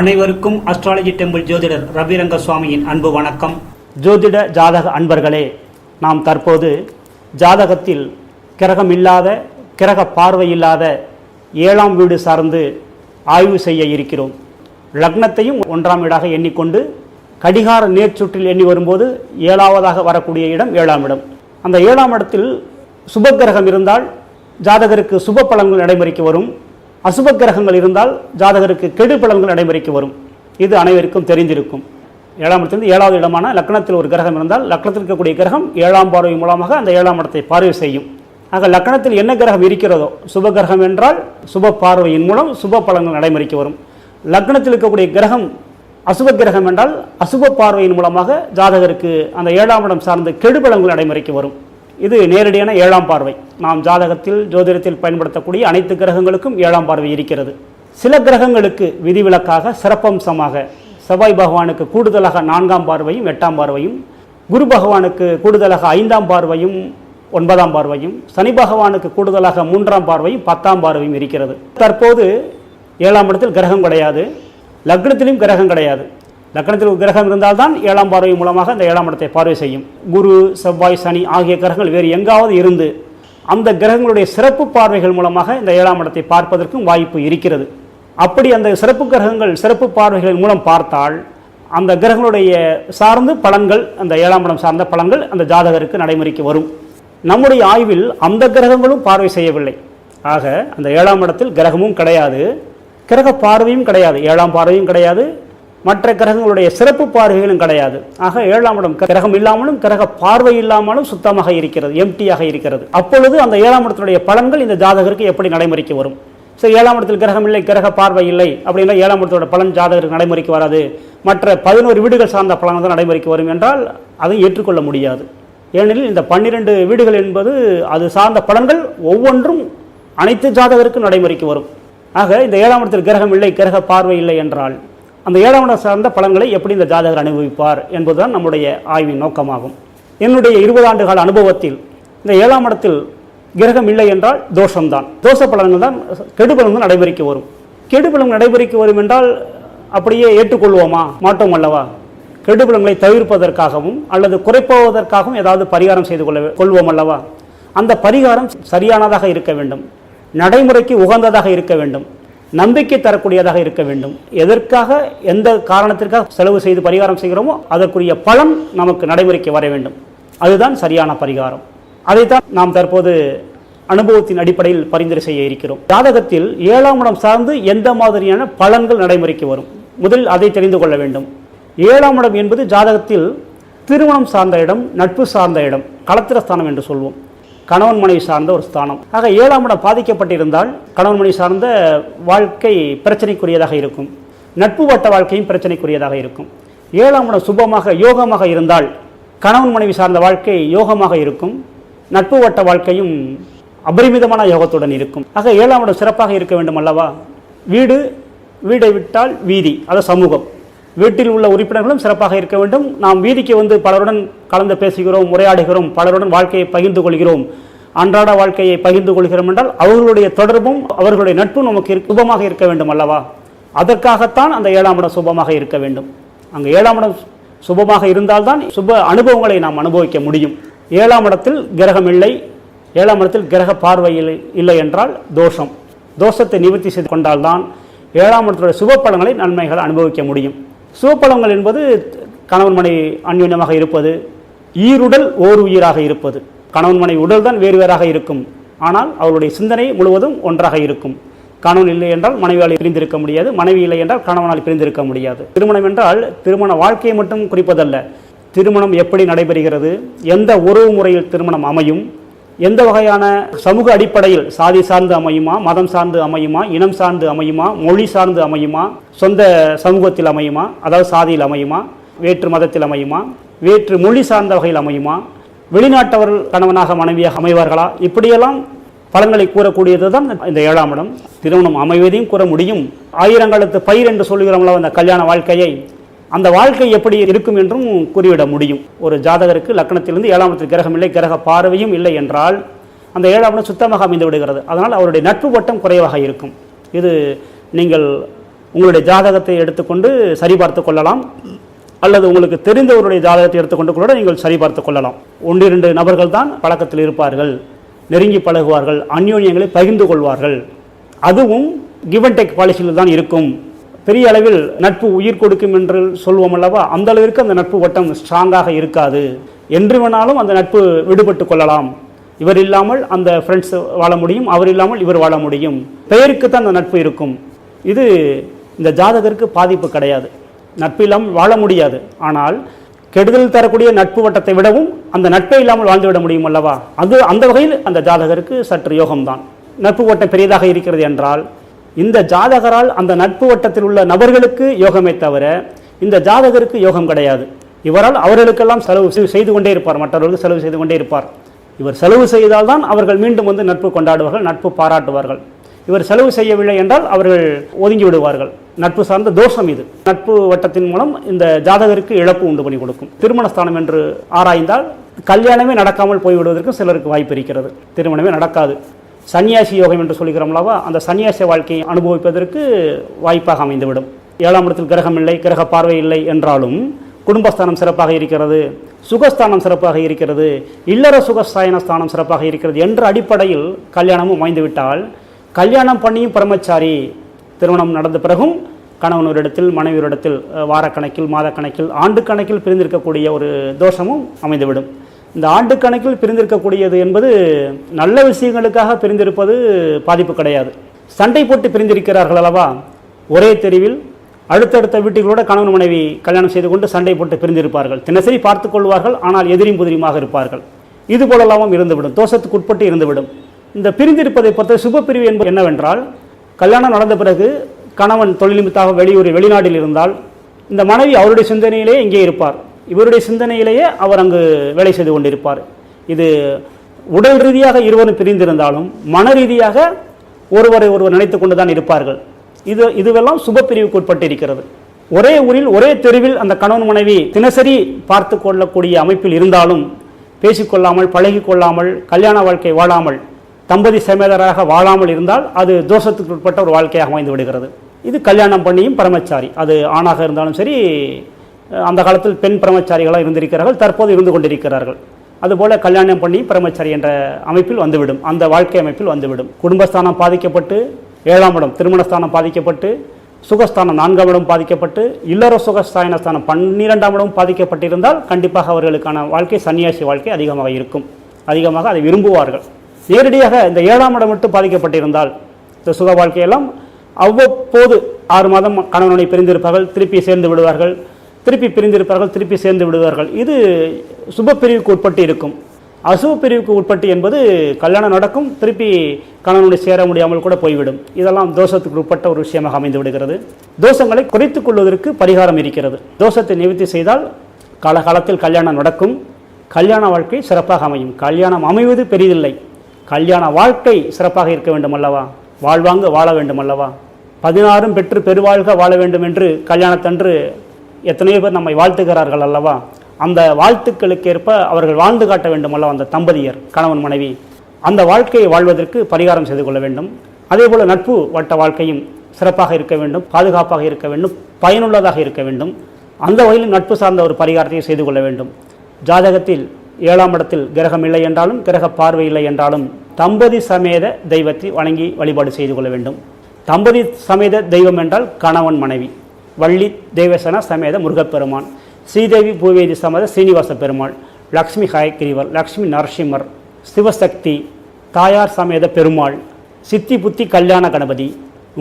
அனைவருக்கும் astrology temple ஜோதிடர் ரவிரங்க சுவாமியின் அன்பு வணக்கம். ஜோதிட ஜாதக அன்பர்களே நாம் தற்போது ஜாதகத்தில் கிரகம் இல்லாத கிரக பார்வை இல்லாத ஏழாம் வீடு சார்ந்து ஆய்வு செய்ய இருக்கிறோம். லக்னத்தையும் ஒன்றாம் வீடாக எண்ணிக்கொண்டு கடிகார நேர்ச்சுற்றில் எண்ணி வரும்போது ஏழாவதாக வரக்கூடிய இடம் ஏழாம் இடம். அந்த ஏழாம் இடத்தில் சுப கிரகம் இருந்தால் ஜாதகருக்கு சுப பலன்கள் நடைமுறைக்கு வரும். அசுப கிரகங்கள் இருந்தால் ஜாதகருக்கு கெடு பலன்கள் நடைமுறைக்கு வரும். இது அனைவருக்கும் தெரிந்திருக்கும். ஏழாம் இடத்திலிருந்து ஏழாவது இடமான லக்னத்தில் ஒரு கிரகம் இருந்தால் லக்னத்தில் இருக்கக்கூடிய கிரகம் ஏழாம் பார்வை மூலமாக அந்த ஏழாம் இடத்தை பார்வை செய்யும். ஆக லக்னத்தில் என்ன கிரகம் இருக்கிறதோ சுப கிரகம் என்றால் சுப பார்வையின் மூலம் சுப பலன்கள் நடைமுறைக்கு வரும். லக்னத்தில் இருக்கக்கூடிய கிரகம் அசுப கிரகம் என்றால் அசுப பார்வையின் மூலமாக ஜாதகருக்கு அந்த ஏழாம் இடம் சார்ந்த கெடுபலங்கள் நடைமுறைக்கு வரும். இது நேரடியான ஏழாம் பார்வை. நாம் ஜாதகத்தில் ஜோதிடத்தில் பயன்படுத்தக்கூடிய அனைத்து கிரகங்களுக்கும் ஏழாம் பார்வை இருக்கிறது. சில கிரகங்களுக்கு விதிவிலக்காக சிறப்பம்சமாக செவ்வாய் பகவானுக்கு கூடுதலாக நான்காம் பார்வையும் எட்டாம் பார்வையும் குரு பகவானுக்கு கூடுதலாக ஐந்தாம் பார்வையும் ஒன்பதாம் பார்வையும் சனி பகவானுக்கு கூடுதலாக மூன்றாம் பார்வையும் பத்தாம் பார்வையும் இருக்கிறது. தற்போது ஏழாம் இடத்தில் கிரகம் கிடையாது. லக்னத்திலும் கிரகம் கிடையாது. லக்னத்தில் ஒரு கிரகம் இருந்தால்தான் ஏழாம் பார்வை மூலமாக அந்த ஏழாம் இடத்தை பார்வை செய்யும். குரு செவ்வாய் சனி ஆகிய கிரகங்கள் வேறு எங்காவது இருந்து அந்த கிரகங்களுடைய சிறப்பு பார்வைகள் மூலமாக இந்த ஏழாம் இடத்தை பார்ப்பதற்கும் வாய்ப்பு இருக்கிறது. அப்படி அந்த சிறப்பு கிரகங்கள் சிறப்பு பார்வைகளின் மூலம் பார்த்தால் அந்த கிரகங்களுடைய சார்ந்து பலன்கள் அந்த ஏழாம் இடம் சார்ந்த பலன்கள் அந்த ஜாதகருக்கு நடைமுறைக்கு வரும். நம்முடைய ஆய்வில் அந்த கிரகங்களும் பார்வை செய்யவில்லை. ஆக அந்த ஏழாம் இடத்தில் கிரகமும் கிடையாது. கிரக பார்வையும் கிடையாது. ஏழாம் பார்வையும் கிடையாது. மற்ற கிரகங்களுடைய சிறப்பு பார்வைகளும் கிடையாது. ஆக ஏழாம் இடம் கிரகம் இல்லாமலும் கிரக பார்வை இல்லாமலும் சுத்தமாக இருக்கிறது எம்டியாக இருக்கிறது. அப்பொழுது அந்த ஏழாம் இடத்தினுடைய பலன்கள் இந்த ஜாதகருக்கு எப்படி நடைமுறைக்கு வரும்? சரி ஏழாம் இடத்தில் கிரகம் இல்லை கிரக பார்வை இல்லை அப்படின்னா ஏழாம் இடத்தோட பலன் ஜாதகருக்கு நடைமுறைக்கு வராது. மற்ற பதினோரு வீடுகள் சார்ந்த பலன் தான் நடைமுறைக்கு வரும் என்றால் அதை ஏற்றுக்கொள்ள முடியாது. ஏனெனில் இந்த பன்னிரெண்டு வீடுகள் என்பது அது சார்ந்த பலன்கள் ஒவ்வொன்றும் அனைத்து ஜாதகருக்கும் நடைமுறைக்கு வரும். ஆக இந்த ஏழாம் இடத்தில் கிரகம் இல்லை கிரக பார்வை இல்லை என்றால் அந்த ஏழாம் இடம் சார்ந்த பலன்களை எப்படி இந்த ஜாதகர் அனுபவிப்பார் என்பதுதான் நம்முடைய ஆய்வின் நோக்கமாகும். என்னுடைய இருபது ஆண்டுகால அனுபவத்தில் இந்த ஏழாம் இடத்தில் கிரகம் இல்லை என்றால் தோஷம்தான். தோஷ பலன்கள் தான் கெடு நடைபெறிக்க நடைமுறைக்கு வரும். கெடுபலம் நடைபெறிக்க நடைமுறைக்கு வரும் என்றால் அப்படியே ஏற்றுக்கொள்வோமா? மாட்டோம் அல்லவா? கெடுபலங்களை தவிர்ப்பதற்காகவும் அல்லது குறைப்பதற்காகவும் ஏதாவது பரிகாரம் செய்து கொள்ள கொள்வோம் அல்லவா? அந்த பரிகாரம் சரியானதாக இருக்க வேண்டும். நடைமுறைக்கு உகந்ததாக இருக்க வேண்டும். நம்பிக்கை தரக்கூடியதாக இருக்க வேண்டும். எதற்காக எந்த காரணத்திற்காக செலவு செய்து பரிகாரம் செய்கிறோமோ அதற்குரிய பலன் நமக்கு நடைமுறைக்கு வர வேண்டும். அதுதான் சரியான பரிகாரம். அதைத்தான் நாம் தற்போது அனுபவத்தின் அடிப்படையில் பரிந்துரை செய்ய இருக்கிறோம். ஜாதகத்தில் ஏழாம் இடம் சார்ந்து எந்த மாதிரியான பலன்கள் நடைமுறைக்கு வரும்? முதலில் அதை தெரிந்து கொள்ள வேண்டும். ஏழாம் இடம் என்பது ஜாதகத்தில் திருமணம் சார்ந்த இடம் நட்பு சார்ந்த இடம் களத்திரஸ்தானம் என்று சொல்வோம். கணவன் மனைவி சார்ந்த ஒரு ஸ்தானம். ஆக ஏழாம் இடம் பாதிக்கப்பட்டிருந்தால் கணவன் மனைவி சார்ந்த வாழ்க்கை பிரச்சனைக்குரியதாக இருக்கும். நட்பு வட்ட வாழ்க்கையும் பிரச்சனைக்குரியதாக இருக்கும். ஏழாம் இடம் சுபமாக யோகமாக இருந்தால் கணவன் மனைவி சார்ந்த வாழ்க்கை யோகமாக இருக்கும். நட்பு வட்ட வாழ்க்கையும் அபரிமிதமான யோகத்துடன் இருக்கும். ஆக ஏழாம் இடம் சிறப்பாக இருக்க வேண்டும் அல்லவா வீடு வீடை விட்டால் வீதி அது சமூகம். வீட்டில் உள்ள உறுப்பினர்களும் சிறப்பாக இருக்க வேண்டும். நாம் வீதிக்கு வந்து பலருடன் கலந்து பேசுகிறோம் உரையாடுகிறோம் பலருடன் வாழ்க்கையை பகிர்ந்து கொள்கிறோம். அன்றாட வாழ்க்கையை பகிர்ந்து கொள்கிறோம் என்றால் அவர்களுடைய தொடர்பும் அவர்களுடைய நட்பும் நமக்கு சுபமாக இருக்க வேண்டும் அல்லவா? அதற்காகத்தான் அந்த ஏழாம் இடம் சுபமாக இருக்க வேண்டும். அங்கே ஏழாம் இடம் சுபமாக இருந்தால்தான் சுப அனுபவங்களை நாம் அனுபவிக்க முடியும். ஏழாம் இடத்தில் கிரகம் இல்லை. ஏழாம் இடத்தில் கிரக பார்வை இல்லை என்றால் தோஷம். தோஷத்தை நிவர்த்தி செய்து கொண்டால்தான் ஏழாம் இடத்துடைய சுப பலங்களை நன்மைகள் அனுபவிக்க முடியும். சிவப்பழங்கள் என்பது கணவன் மனை அந்யோன்யமாக இருப்பது ஈருடல் ஓர் உயிராக இருப்பது. கணவன் மனை உடல் தான் வேறு வேறாக இருக்கும். ஆனால் அவருடைய சிந்தனை முழுவதும் ஒன்றாக இருக்கும். கணவன் இல்லை என்றால் மனைவியால் பிரிந்திருக்க முடியாது. மனைவி இல்லை என்றால் கணவனால் பிரிந்திருக்க முடியாது. திருமணம் என்றால் திருமண வாழ்க்கையை மட்டும் குறிப்பதல்ல. திருமணம் எப்படி நடைபெறுகிறது? எந்த உறவு முறையில் திருமணம் அமையும்? எந்த வகையான சமூக அடிப்படையில் சாதி சார்ந்து அமையுமா மதம் சார்ந்து அமையுமா இனம் சார்ந்து அமையுமா மொழி சார்ந்து அமையுமா சொந்த சமூகத்தில் அமையுமா அதாவது சாதியில் அமையுமா வேற்று மதத்தில் அமையுமா வேற்று மொழி சார்ந்த வகையில் அமையுமா வெளிநாட்டவர் கணவனாக மனைவியாக அமைவார்களா இப்படியெல்லாம் பலன்களை கூறக்கூடியது தான் இந்த ஏழாம் இடம். திருமணம் அமைவதையும் கூற முடியும். ஆயிரங்காலத்து பயிர் என்று சொல்லுகிறோம்ல அந்த கல்யாண வாழ்க்கையை. அந்த வாழ்க்கை எப்படி இருக்கும் என்றும் கூறிவிட முடியும். ஒரு ஜாதகருக்கு லக்னத்திலிருந்து ஏழாம் இடத்தில் கிரகம் இல்லை கிரக பார்வையும் இல்லை என்றால் அந்த ஏழாம் இடம் சுத்தமாக அமைந்து விடுகிறது. அதனால் அவருடைய நட்பு வட்டம் குறைவாக இருக்கும். இது நீங்கள் உங்களுடைய ஜாதகத்தை எடுத்துக்கொண்டு சரிபார்த்து கொள்ளலாம். அல்லது உங்களுக்கு தெரிந்தவருடைய ஜாதகத்தை எடுத்துக்கொண்டு கூட நீங்கள் சரிபார்த்து கொள்ளலாம். ஒன்றிரண்டு நபர்கள் தான் பழக்கத்தில் இருப்பார்கள். நெருங்கி பழகுவார்கள். அந்யோன்யங்களை பகிர்ந்து கொள்வார்கள். அதுவும் கிவ் அண்ட் டேக் பாலிசியில் தான் இருக்கும். பெரிய அளவில் நட்பு உயிர் கொடுக்கும் என்று சொல்வோம் அல்லவா? அந்த அளவிற்கு அந்த நட்பு வட்டம் ஸ்ட்ராங்காக இருக்காது. என்று வேணாலும் அந்த நட்பு விடுபட்டு கொள்ளலாம். இவர் இல்லாமல் அந்த ஃப்ரெண்ட்ஸ் வாழ முடியும் அவர் இல்லாமல் இவர் வாழ முடியும். பெயருக்கு தான் அந்த நட்பு இருக்கும். இது இந்த ஜாதகருக்கு பாதிப்பு கிடையாது. நட்பு இல்லாமல் வாழ முடியாது. ஆனால் கெடுதல் தரக்கூடிய நட்பு வட்டத்தை விடவும் அந்த நட்பை இல்லாமல் வாழ்ந்துவிட முடியும் அல்லவா? அது அந்த வகையில் அந்த ஜாதகருக்கு சற்று யோகம்தான். நட்பு வட்டம் பெரியதாக இருக்கிறது என்றால் இந்த ஜாதகரால் அந்த நட்பு வட்டத்தில் உள்ள நபர்களுக்கு யோகமே தவிர இந்த ஜாதகருக்கு யோகம் கிடையாது. இவரால் அவர்களுக்கெல்லாம் செலவு செய்து கொண்டே இருப்பார். மற்றவர்களுக்கு செலவு செய்து கொண்டே இருப்பார். இவர் செலவு செய்தால்தான் அவர்கள் மீண்டும் வந்து நட்பு கொண்டாடுவார்கள் நட்பு பாராட்டுவார்கள். இவர் செலவு செய்யவில்லை என்றால் அவர்கள் ஒதுங்கி விடுவார்கள். நட்பு சார்ந்த தோஷம் இது. நட்பு வட்டத்தின் மூலம் இந்த ஜாதகருக்கு இழப்பு உண்டு பண்ணி கொடுக்கும். திருமணஸ்தானம் என்று ஆராய்ந்தால் கல்யாணமே நடக்காமல் போய்விடுவதற்கு சிலருக்கு வாய்ப்பு இருக்கிறது. திருமணமே நடக்காது. சன்னியாசி யோகம் என்று சொல்கிறோம் அல்லவா அந்த சன்னியாசி வாழ்க்கையை அனுபவிப்பதற்கு வாய்ப்பாக அமைந்துவிடும். ஏழாம் இடத்தில் கிரகம் இல்லை கிரக பார்வை இல்லை என்றாலும் குடும்பஸ்தானம் சிறப்பாக இருக்கிறது சுகஸ்தானம் சிறப்பாக இருக்கிறது இல்லற சுகஸ்தாயன ஸ்தானம் சிறப்பாக இருக்கிறது என்ற அடிப்படையில் கல்யாணமும் அமைந்துவிட்டால் கல்யாணம் பண்ணியும் பிரம்மச்சாரி திருமணம் நடந்த பிறகும் கணவனோரிடத்தில் மனைவியரிடத்தில் வாரக்கணக்கில் மாதக்கணக்கில் ஆண்டு கணக்கில் பிரிந்திருக்கக்கூடிய ஒரு தோஷமும் அமைந்துவிடும். இந்த ஆண்டு கணக்கில் பிரிந்திருக்கக்கூடியது என்பது நல்ல விஷயங்களுக்காக பிரிந்திருப்பது பாதிப்பு கிடையாது. சண்டை போட்டு பிரிந்திருக்கிறார்கள் அல்லவா? ஒரே தெருவில் அடுத்தடுத்த வீட்டுகளோட கணவன் மனைவி கல்யாணம் செய்து கொண்டு சண்டை போட்டு பிரிந்திருப்பார்கள். தினசரி பார்த்து கொள்வார்கள் ஆனால் எதிரியும் புதிரியுமாக இருப்பார்கள். இது போலெல்லாம் இருந்துவிடும். தோஷத்துக்கு உட்பட்டு இருந்துவிடும். இந்த பிரிந்திருப்பதை பொறுத்த சுப பிரிவு என்பது என்னவென்றால் கல்யாணம் நடந்த பிறகு கணவன் தொழில்நிமித்தாக வெளியூர் வெளிநாட்டில் இருந்தால் இந்த மனைவி அவருடைய சிந்தனையிலே இங்கே இருப்பார். இவருடைய சிந்தனையிலேயே அவர் அங்கு வேலை செய்து கொண்டிருப்பார். இது உடல் ரீதியாக இருவரும் பிரிந்திருந்தாலும் மன ரீதியாக ஒருவரை ஒருவர் நினைத்து கொண்டு தான் இருப்பார்கள். இது இதுவெல்லாம் சுப பிரிவுக்கு உட்பட்டு இருக்கிறது ஒரே ஊரில் ஒரே தெருவில் அந்த கணவன் மனைவி தினசரி பார்த்து கொள்ளக்கூடிய அமைப்பில் இருந்தாலும் பேசிக்கொள்ளாமல் பழகிக்கொள்ளாமல் கல்யாண வாழ்க்கை வாழாமல் தம்பதி சமேதராக வாழாமல் இருந்தால் அது தோஷத்துக்கு உட்பட்ட ஒரு வாழ்க்கையாக அமைந்து விடுகிறது. இது கல்யாணம் பண்ணியும் பரமச்சாரி. அது ஆணாக இருந்தாலும் சரி அந்த காலத்தில் பெண் பிரம்மச்சாரிகளாக இருந்திருக்கிறார்கள் தற்போது இருந்து கொண்டிருக்கிறார்கள். அதுபோல கல்யாணம் பண்ணி பிரம்மச்சாரி என்ற அமைப்பில் வந்துவிடும். அந்த வாழ்க்கை அமைப்பில் வந்துவிடும். குடும்பஸ்தானம் பாதிக்கப்பட்டு ஏழாம் இடம் திருமணஸ்தானம் பாதிக்கப்பட்டு சுகஸ்தானம் நான்காம் இடம் பாதிக்கப்பட்டு இல்லற சுகஸ்தான ஸ்தானம் பன்னிரெண்டாம் இடம் பாதிக்கப்பட்டிருந்தால் கண்டிப்பாக அவர்களுக்கான வாழ்க்கை சன்னியாசி வாழ்க்கை அதிகமாக இருக்கும். அதிகமாக அதை விரும்புவார்கள். நேரடியாக இந்த ஏழாம் இடம் மட்டும் பாதிக்கப்பட்டிருந்தால் இந்த சுக வாழ்க்கையெல்லாம் அவ்வப்போது ஆறு மாதம் கணவனை பிரிந்திருப்பார்கள் திருப்பி சேர்ந்து விடுவார்கள். திருப்பி பிரிந்திருப்பார்கள் திருப்பி சேர்ந்து விடுவார்கள். இது சுப பிரிவுக்கு உட்பட்டு இருக்கும். அசுப பிரிவுக்கு உட்பட்டு என்பது கல்யாணம் நடக்கும் திருப்பி கணவனுடைய சேர முடியாமல் கூட போய்விடும். இதெல்லாம் தோஷத்துக்கு உட்பட்ட ஒரு விஷயமாக அமைந்து விடுகிறது. தோஷங்களை குறைத்துக் கொள்வதற்கு பரிகாரம் இருக்கிறது. தோஷத்தை நிவர்த்தி செய்தால் காலகாலத்தில் கல்யாணம் நடக்கும். கல்யாண வாழ்க்கை சிறப்பாக அமையும். கல்யாணம் அமைவது பெரிதில்லை. கல்யாண வாழ்க்கை சிறப்பாக இருக்க வேண்டும் அல்லவா? வாழ்வாங்க வாழ வேண்டும் அல்லவா? பதினாறும் பெற்று பெருவாழ்க வாழ வேண்டும் என்று கல்யாணத்தன்று எத்தனையோ பேர் நம்மை வாழ்த்துகிறார்கள் அல்லவா? அந்த வாழ்த்துக்களுக்கேற்ப அவர்கள் வாழ்ந்து காட்ட வேண்டும் அல்லவா அந்த தம்பதியர் கணவன் மனைவி. அந்த வாழ்க்கையை வாழ்வதற்கு பரிகாரம் செய்து கொள்ள வேண்டும். அதேபோல் நட்பு வட்ட வாழ்க்கையும் சிறப்பாக இருக்க வேண்டும் பாதுகாப்பாக இருக்க வேண்டும் பயனுள்ளதாக இருக்க வேண்டும். அந்த வகையில் நட்பு சார்ந்த ஒரு பரிகாரத்தையும் செய்து கொள்ள வேண்டும். ஜாதகத்தில் ஏழாம் இடத்தில் கிரகம் இல்லை என்றாலும் கிரக பார்வை இல்லை என்றாலும் தம்பதி சமேத தெய்வத்தை வணங்கி வழிபாடு செய்து கொள்ள வேண்டும். தம்பதி சமேத தெய்வம் என்றால் கணவன் மனைவி. வள்ளி தேவசன சமேத முருகப்பெருமான். ஸ்ரீதேவி பூவேதி சமேத சீனிவாச பெருமாள். லக்ஷ்மி ஹயக்கிரிவர். லக்ஷ்மி நரசிம்மர். சிவசக்தி தாயார் சமேத பெருமாள். சித்தி புத்தி கல்யாண கணபதி.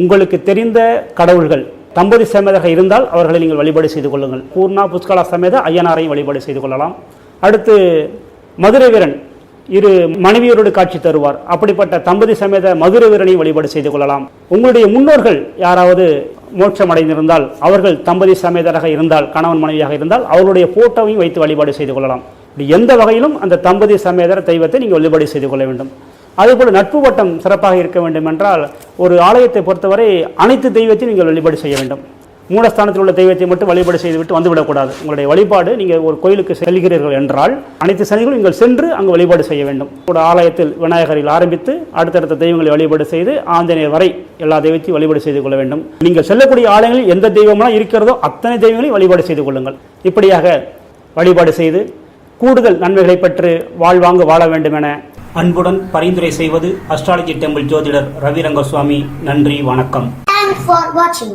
உங்களுக்கு தெரிந்த கடவுள்கள் தம்பதி சமேதாக இருந்தால் அவர்களை நீங்கள் வழிபாடு செய்து கொள்ளுங்கள். பூர்ணா புஷ்கலா சமேத ஐயனாரையும் வழிபாடு செய்து கொள்ளலாம். அடுத்து மதுரை வீரன். இரு மனைவியரோடு காட்சி தருவார். அப்படிப்பட்ட தம்பதி சமேத மதுரை வீரனையும் வழிபாடு செய்து கொள்ளலாம். உங்களுடைய முன்னோர்கள் யாராவது மோட்சம் அடைந்திருந்தால் அவர்கள் தம்பதி சமேதராக இருந்தால் கணவன் மனைவியாக இருந்தால் அவர்களுடைய போட்டோவையும் வைத்து வழிபாடு செய்து கொள்ளலாம். இப்படி எந்த வகையிலும் அந்த தம்பதி சமேதர தெய்வத்தை நீங்கள் வழிபாடு செய்து கொள்ள வேண்டும். அதேபோல் நட்பு வட்டம் சிறப்பாக இருக்க வேண்டும் என்றால் ஒரு ஆலயத்தை பொறுத்தவரை அனைத்து தெய்வத்தையும் நீங்கள் வழிபாடு செய்ய வேண்டும். மூலஸ்தானத்தில் உள்ள தெய்வத்தை மட்டும் வழிபாடு செய்துவிட்டு வந்துவிடக்கூடாது. உங்களுடைய வழிபாடு நீங்கள் ஒரு கோயிலுக்கு செல்கிறீர்கள் என்றால் அனைத்து சனிகளும் நீங்கள் சென்று அங்கு வழிபாடு செய்ய வேண்டும். ஒரு ஆலயத்தில் விநாயகரில் ஆரம்பித்து அடுத்தடுத்த தெய்வங்களை வழிபாடு செய்து ஆஞ்சநேயர் வரை எல்லா தெய்வத்தையும் வழிபாடு செய்து கொள்ள வேண்டும். நீங்கள் செல்லக்கூடிய ஆலயங்களில் எந்த தெய்வமெல்லாம் இருக்கிறதோ அத்தனை தெய்வங்களையும் வழிபாடு செய்து கொள்ளுங்கள். இப்படியாக வழிபாடு செய்து கூடுதல் நன்மைகளை பெற்று வாழ்வாங்கு வாழ வேண்டும் என அன்புடன் பரிந்துரை செய்வது அஸ்ட்ராலஜி டெம்பிள் ஜோதிடர் ரவிரங்கசுவாமி. நன்றி வணக்கம். Thanks for watching.